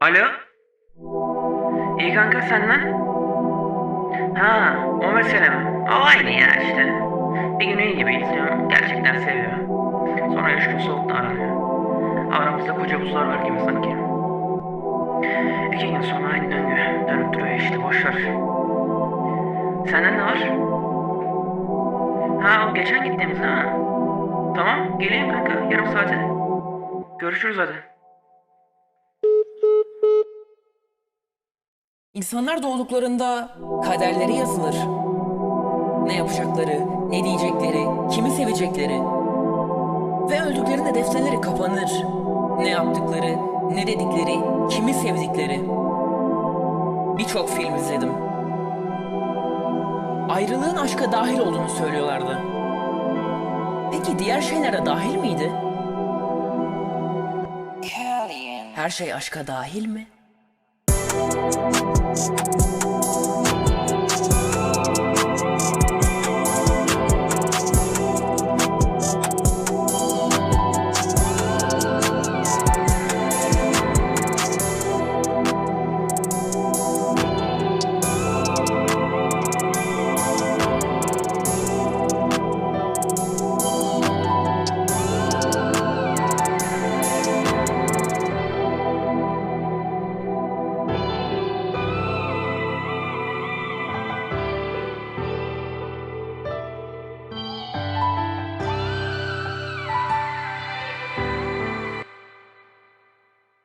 Alo? İyi kanka senden? Ha, o mesele mi? O aynı ya işte. Bir gün iyi gibi izliyorum. Gerçekten seviyor. Sonra üç gün soğukta aranıyor. Aramızda koca buzlar var gibi sanki. İki gün sonra aynı döngü. Dönüp duruyor işte boşver. Senden ne var? Ha o geçen gittiğimiz ha. Tamam geleyim kanka yarım saate. Görüşürüz hadi. İnsanlar doğduklarında kaderleri yazılır. Ne yapacakları, ne diyecekleri, kimi sevecekleri. Ve öldüklerinde defterleri kapanır. Ne yaptıkları, ne dedikleri, kimi sevdikleri. Birçok film izledim. Ayrılığın aşka dahil olduğunu söylüyorlardı. Peki diğer şeylere dahil miydi? Her şey aşka dahil mi? Música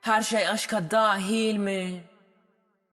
Her şey aşka dahil mi?